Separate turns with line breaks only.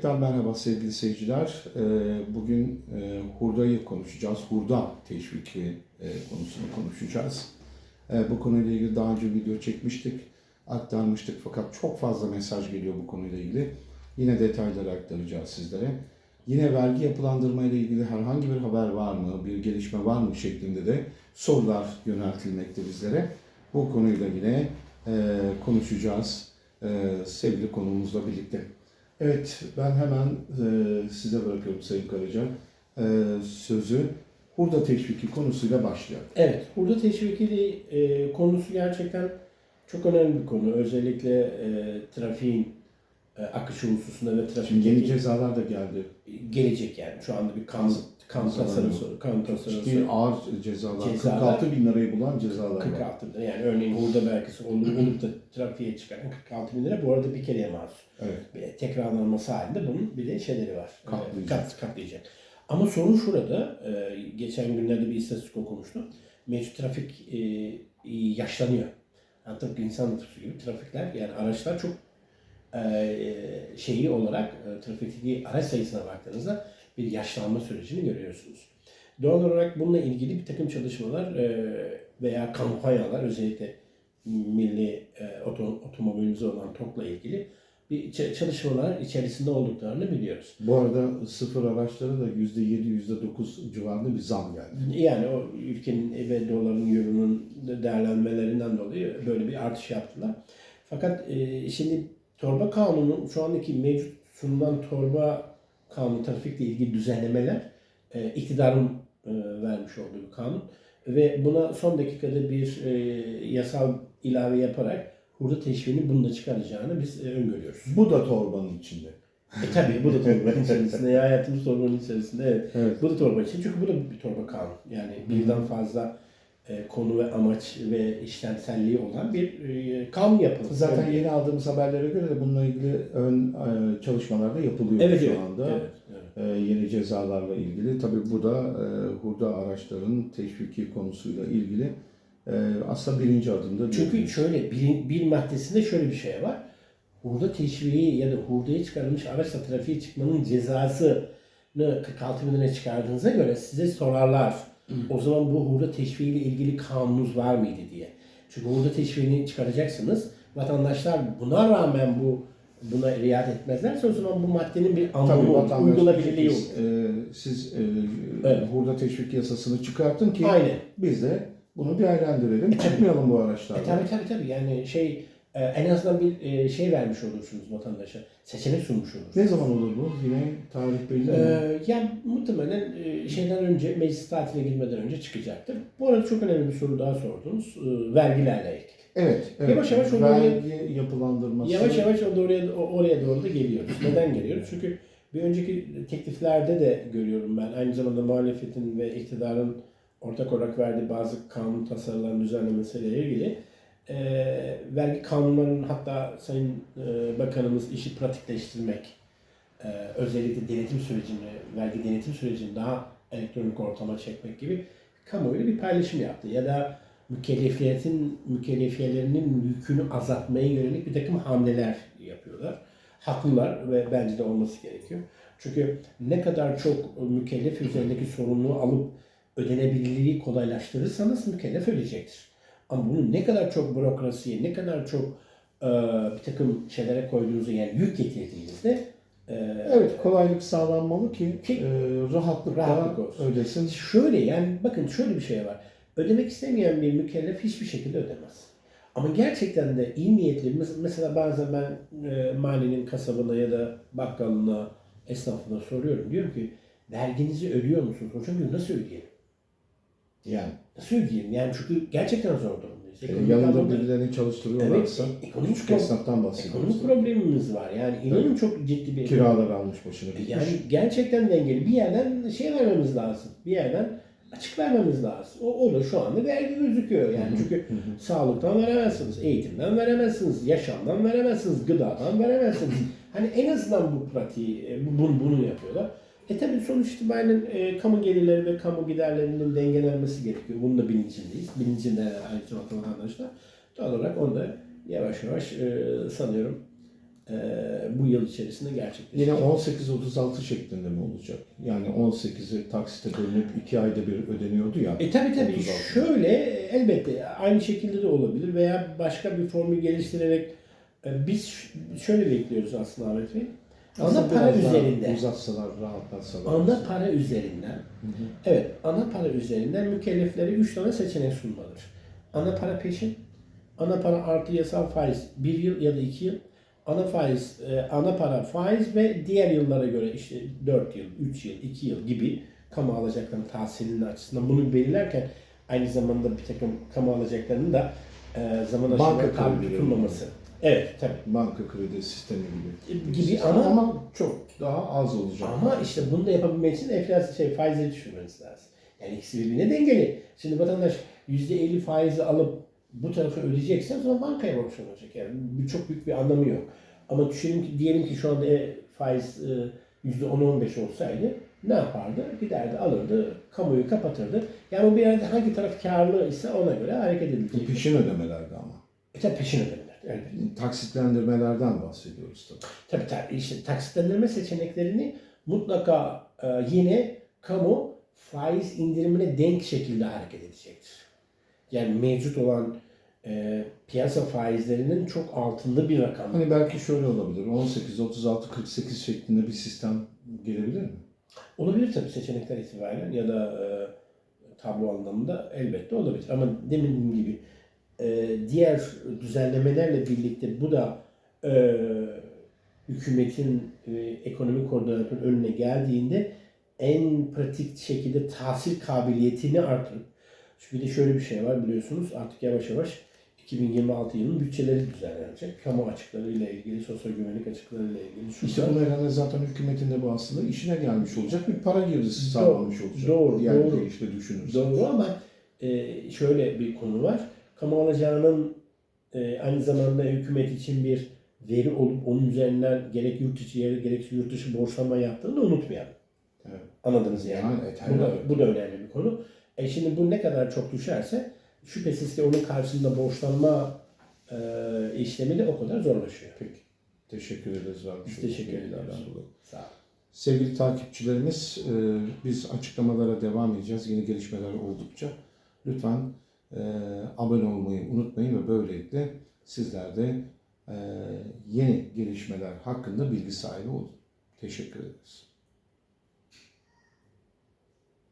Tekrar merhaba sevgili seyirciler. Ee, Bugün e, hurdayı konuşacağız. Hurda teşviki e, konusunu konuşacağız. E, Bu konuyla ilgili daha önce video çekmiştik, aktarmıştık fakat çok fazla mesaj geliyor bu konuyla ilgili. Yine detayları aktaracağız sizlere. Yine vergi yapılandırma ile ilgili herhangi bir haber var mı, bir gelişme var mı şeklinde de sorular yöneltilmekte bizlere. Bu konuyla yine konuşacağız sevgili konuğumuzla birlikte. Evet, ben hemen e, size bırakıyorum Sayın Karaca. E, sözü hurda teşviki konusuyla başlayalım.
Evet, hurda teşvikili e, konusu gerçekten çok önemli bir konu. Özellikle e, trafiğin e, akışı hususunda ve
Şimdi
trafikteki
yeni cezalar da geldi.
gelecek yani. Şu anda bir kanun
Cezalar
tasarısı, kanun tasarısı.
Ciddi ağır cezalar,
Cezalar.
46 bin lirayı bulan cezalar var.
46 bin lira. Yani örneğin hurda vergisi olup, olup da trafiğe çıkaran 46 bin lira bu arada bir kereye mahsus.
Evet.
Tekrarlanması halinde bunun bir de şeyleri var.
Katlayacak.
Kat, katlayacak. Ama sorun şurada, e, geçen günlerde bir istatistik okumuştum. Mevcut trafik e, yaşlanıyor. Yani tıpkı insan nüfusu gibi trafikler, yani araçlar çok e, şeyi olarak, e, trafikteki araç sayısına baktığınızda bir yaşlanma sürecini görüyorsunuz. Doğal olarak bununla ilgili bir takım çalışmalar e, veya kampanyalar özellikle milli e, oto, otomobilimize olan TOK'la ilgili bir çalışmalar içerisinde olduklarını biliyoruz.
Bu arada sıfır araçlara da %7, %9 civarında bir zam geldi.
Yani o ülkenin ve doların, euronun değerlenmelerinden dolayı böyle bir artış yaptılar. Fakat e, şimdi torba kanunun şu andaki mevcut sunulan torba kanunu trafikle ilgili düzenlemeler e, iktidarın e, vermiş olduğu bir kanun ve buna son dakikada bir e, yasal ilave yaparak hurda teşviğini bununla çıkaracağını biz e, öngörüyoruz.
Bu da torbanın içinde.
E tabii bu da torbanın içerisinde. Ya hayatımız torbanın içerisinde. Evet.
Evet.
Bu da torba için. Çünkü bu da bir torba kanun. Yani birden fazla e, konu ve amaç ve işlemselliği olan bir e, kanun yapıldı.
Zaten
Evet.
yeni aldığımız haberlere göre de bununla ilgili ön e, çalışmalar da yapılıyor
evet,
şu
evet,
anda.
Evet, evet.
E, yeni cezalarla ilgili. Tabii bu da e, hurda araçların teşviki konusuyla ilgili aslında birinci adımda.
Çünkü
diyebiliriz.
şöyle bir, bir maddesinde şöyle bir şey var. Hurda teşviği ya da hurdaya çıkarılmış araçla trafiğe çıkmanın cezasını 46 bin liraya çıkardığınıza göre size sorarlar. O zaman bu hurda teşviği ile ilgili kanununuz var mıydı diye. Çünkü hurda teşviğini çıkaracaksınız. Vatandaşlar buna rağmen bu buna riayet etmezlerse o zaman bu maddenin bir anlamı olur, uygulanabilirliği olur.
e, siz e,
Evet.
hurda teşvik yasasını çıkartın ki
Aynen.
biz de bunu değerlendirelim. Çıkmayalım bu araçlarla.
E tabii tabii tabii yani şey e, en azından bir e, şey vermiş olursunuz vatandaşa. Seçenek sunmuş olursunuz.
Ne zaman olur bu? Yine tarih belli mi?
Ee, yani muhtemelen e, şeyden önce, meclis tatiline girmeden önce çıkacaktır. Bu arada çok önemli bir soru daha sordunuz. Ee, vergilerle ilgili.
Evet, evet.
Yavaş yavaş onu
vergi yapılandırması.
Yavaş yavaş o oraya, o- oraya doğru da geliyoruz. Neden geliyoruz? Çünkü bir önceki tekliflerde de görüyorum ben. Aynı zamanda muhalefetin ve iktidarın ortak olarak verdiği bazı kanun tasarılarının düzenlemesiyle ilgili e, vergi kanunlarının hatta Sayın e, Bakanımız işi pratikleştirmek, e, özellikle denetim sürecini, vergi denetim sürecini daha elektronik ortama çekmek gibi kamuoyuyla bir paylaşım yaptı. Ya da mükellefiyetin mükellefiyelerinin yükünü azaltmaya yönelik bir takım hamleler yapıyorlar. Haklılar ve bence de olması gerekiyor. Çünkü ne kadar çok mükellef üzerindeki sorumluluğu alıp ödenebilirliği kolaylaştırırsanız mükellef ödeyecektir. Ama bunu ne kadar çok bürokrasiye, ne kadar çok e, bir takım şeylere koyduğunuzda yani yük getirdiğinizde e,
Evet, kolaylık sağlanmalı ki
Ki-
e, rahatlıkla
Rahatlık olsun.
ödesin.
Şöyle yani bakın şöyle bir şey var. Ödemek istemeyen bir mükellef hiçbir şekilde ödemez. Ama gerçekten de iyi niyetli, mes- mesela bazen ben e, mahallenin kasabına ya da bakkalına, esnafına soruyorum. Diyorum ki verginizi ödüyor musunuz? Hocam diyor nasıl ödeyelim?
Yani
Nasıl ödeyelim? Yani çünkü gerçekten zor durumdayız.
e,
Ekonomik
yanında
anlamda-
birilerini çalıştırıyorlarsa
Evet, ekonomik,
küçük
pro-
esnaftan bahsediyoruz.
ekonomik problemimiz var. Yani inanın çok ciddi bir
Kiralar almış başını gitmiş.
Yani gerçekten dengeli. Bir yerden şey vermemiz lazım. Bir yerden açık vermemiz lazım. O, o da şu anda vergi gözüküyor. Yani çünkü sağlıktan veremezsiniz, eğitimden veremezsiniz, yaşamdan veremezsiniz, gıdadan veremezsiniz. hani en azından bu pratiği, e, bu- bunu, bunu yapıyorlar. E tabi sonuç itibariyle e, kamu gelirleri ve kamu giderlerinin dengelenmesi gerekiyor. Bunun da bilincindeyiz. Bilincinde zamanda vatandaşlar. Doğal olarak onu da yavaş yavaş e, sanıyorum e, bu yıl içerisinde gerçekleşecek.
Yine 18-36 şeklinde mi olacak? Yani 18'i taksite bölünüp 2 ayda bir ödeniyordu ya.
E tabi tabi
36.
şöyle elbette aynı şekilde de olabilir veya başka bir formül geliştirerek e, biz şöyle bekliyoruz aslında Ahmet Bey. Ana para
biraz daha
üzerinde.
Uzatsalar, rahatlatsalar.
Ana para üzerinden. Evet, ana para üzerinden mükelleflere 3 tane seçenek sunmalıdır. Ana para peşin, ana para artı yasal faiz 1 yıl ya da 2 yıl, ana faiz, e, ana para faiz ve diğer yıllara göre işte 4 yıl, 3 yıl, 2 yıl gibi kamu alacaklarının tahsilinin açısından bunu belirlerken aynı zamanda bir takım kamu alacaklarının da e, zaman aşımına tabi tutulmaması. Evet, tabii.
Banka kredi sistemi gibi.
Gibi
Sistem
ama-
ama çok daha az olacak.
Ama işte bunu da yapabilmek için enflasyon şey, faizleri düşürmeniz lazım. Yani ikisi birbirine dengeli. Şimdi vatandaş %50 faizi alıp bu tarafa ödeyecekse o zaman bankaya borç olacak. Yani bu çok büyük bir anlamı yok. Ama düşünelim ki diyelim ki şu anda e, faiz e, %10-15 olsaydı ne yapardı? Giderdi alırdı, kamuyu kapatırdı. Yani bu bir yerde hangi taraf karlı ise ona göre hareket
Bu
edilecek.
peşin ödemelerde ama.
E tabi peşin ödemeler. Elbette.
Taksitlendirmelerden bahsediyoruz tabii.
Tabii tabii işte taksitlendirme seçeneklerini mutlaka e, yine kamu faiz indirimine denk şekilde hareket edecektir. Yani mevcut olan e, piyasa faizlerinin çok altında bir rakam.
Hani belki şöyle olabilir. 18, 36, 48 şeklinde bir sistem gelebilir mi?
Olabilir tabii seçenekler itibariyle ya da e, tablo anlamında elbette olabilir. Ama demin gibi e, diğer düzenlemelerle birlikte bu da e, hükümetin e, ekonomi koordinatörünün önüne geldiğinde en pratik şekilde tahsil kabiliyetini artırıp çünkü bir de şöyle bir şey var biliyorsunuz artık yavaş yavaş 2026 yılının bütçeleri düzenlenecek. Kamu açıklarıyla ilgili, sosyal güvenlik açıklarıyla ilgili. şurada-
İşte bu nedenle zaten hükümetin de bu aslında işine gelmiş olacak. Bir para girdisi sağlanmış olacak.
doğru,
Diğer
doğru.
bir deyişle düşünürsek.
Doğru ama e, şöyle bir konu var. Kamu alacağının e, aynı zamanda hükümet için bir veri olup onun üzerinden gerek yurt içi gerekse yurt dışı borçlanma yaptığını unutmayalım.
Evet.
Anladınız yani.
Yani,
bu, da, bu da önemli bir konu. E şimdi bu ne kadar çok düşerse şüphesiz ki onun karşısında borçlanma e, işlemi de o kadar zorlaşıyor.
Peki. Teşekkür ederiz. vermiş
Biz teşekkür ederiz. Sağ olun.
Sevgili takipçilerimiz, e, biz açıklamalara devam edeceğiz. Yeni gelişmeler oldukça. Lütfen e, abone olmayı unutmayın ve böylelikle sizler de e, yeni gelişmeler hakkında bilgi sahibi olun. Teşekkür ederiz.